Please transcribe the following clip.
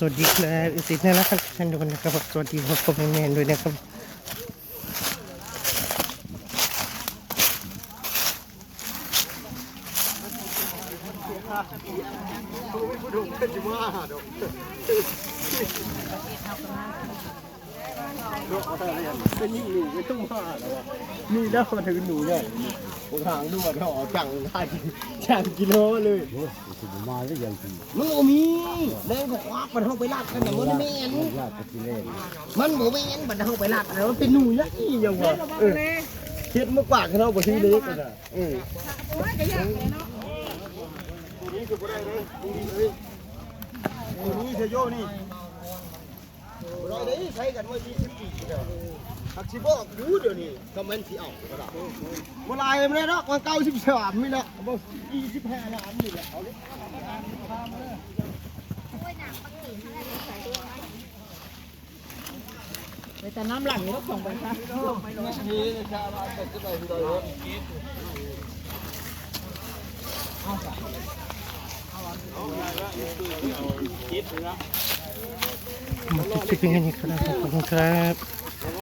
สวัสดีครับอิสิทธิ์นะครับท่านทุกคนนะครับสวัสดีครับผมแมนด้วยนะครับเป็นจิ๋วาดอก ยิ่งหนูไม่ต้องมาแล้ววะนี่แล้วมาถึงหนูเนี่ยผมหางดูว่าเขาออกจังได้จังกิโลเลยสิบมาหรือยังสิมันโอมีแรงก็ควักมันเข้าไปลากกันอย่างมันไม่เห็นญาติกิเลสมันโมไม่เห็นมันเข้าไปลากกันแล้วมันเป็นหนูยักษ์อีหยังวะเออคิดมากกว่าเขาเอาไปที่เล็กกันอะเออตัวนี้คือบ่ได้เลยตัวนี้เลยตัวนี้ เทโยได้ใช้กันว่า20ปีเด้อหักสิบอกดูเดี๋ยวนี้คอมเมนต์ที่เอาก็ได้บ่ลายมันเลยเนาะวันเก้าสิบสามนี่แหละบ่ยี่สิบห้าล้านนี่แหละเอาเลยแต่น้ำหลังนี่ต้องส่งไปครับนี่ชาลาเป็นจะไปที่ใดวะมาติดคลิปเป็นกันอีกครั้งครับข อบคุณครับ